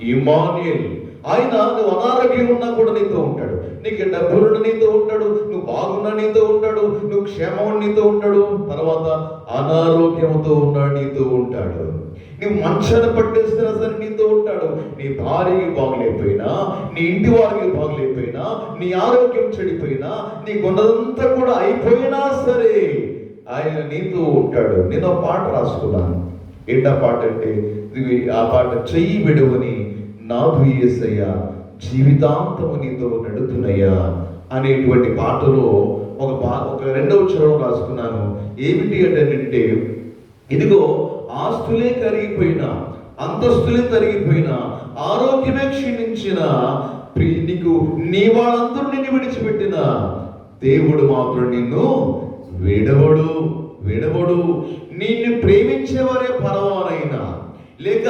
Emmanuel ఆయన నువ్వు అనారోగ్యం ఉన్నా కూడా నీతో ఉంటాడు. నీకు డబ్బులున్న నీతో ఉంటాడు నువ్వు బాగున్నా నీతో ఉంటాడు నువ్వు క్షేమం నీతో ఉంటాడు. తర్వాత అనారోగ్యంతో ఉన్నా నీతో ఉంటాడు. నువ్వు మంచాన్ని పట్టేసినా సరే నీతో ఉంటాడు. నీ భార్యకి బాగలేకపోయినా నీ ఇంటి వారికి బాగలేకపోయినా నీ ఆరోగ్యం చెడిపోయినా నీకున్నదంతా కూడా అయిపోయినా సరే ఆయన నీతో ఉంటాడు. నేను పాట రాసుకున్నాను. ఏంటా పాట అంటే ఇది ఆ పాట చెయ్యి విడువని నాదు యేసయ్య జీవితాంతము నీతో నడుతున్నయ్యా అనేటువంటి పాటలో ఒక పా ఒక రెండవ చరణం రాసుకున్నాను. ఏమిటి అంటే ఇదిగో ఆస్తులే కరిగిపోయినా అంతస్తులే తరిగిపోయినా ఆరోగ్యమే క్షీణించిన నీకు నీ వాళ్ళందరూ నిన్ను విడిచిపెట్టిన దేవుడు మాత్రం నిన్ను విడవడు విడవడు. నిన్ను ప్రేమించేవారే పరవ లేక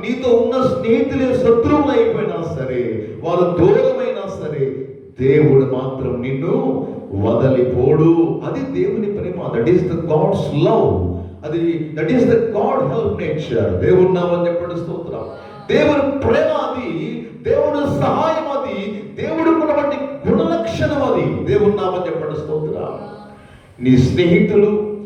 నీతో ఉన్న స్నేహితులు శత్రువులు అయిపోయినా సరే వారు దూరమైనా సరే దేవుడు మాత్రం నిన్ను వదలిపోడు. అది దేవుని ప్రేమ. That is the God's love అది that is the God help nature దేవుడు నామని చెప్పండి స్తోత్రం. దేవుని ప్రేమ అది దేవుడు సహాయం అది దేవుడికి ఉన్నటువంటి గుణలక్షణం అది. దేవుడు నామని చెప్పండి స్తోత్ర. నీ స్నేహితులు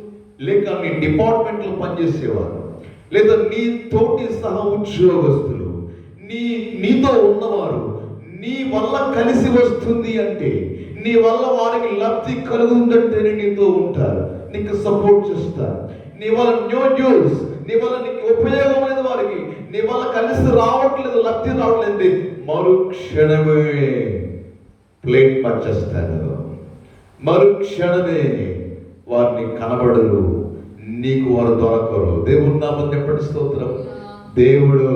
లేక నీ డిపార్ట్మెంట్లో పనిచేసేవారు. లేదా నీ తోటి సహ ఉద్యోగస్తులు నీ నీతో ఉన్నవారు నీ వల్ల కలిసి వస్తుంది అంటే నీ వల్ల వారికి లబ్ధి కలుగుతుందంటేనే నీతో ఉంటారు నీకు సపోర్ట్ చేస్తారు. నీ వల్ల న్యూ న్యూస్ నీ వల్ల నీకు ఉపయోగం లేదు వారికి నీ వల్ల కలిసి రావట్లేదు లబ్ధి రావట్లేదు మరుక్షణమే ప్లేట్ మార్చేస్తారు. మరుక్షణమే వారిని కనబడరు. నీకు వారు దొరకరు. దేవుడు నామని చెప్పండి స్తోత్రం. దేవుడు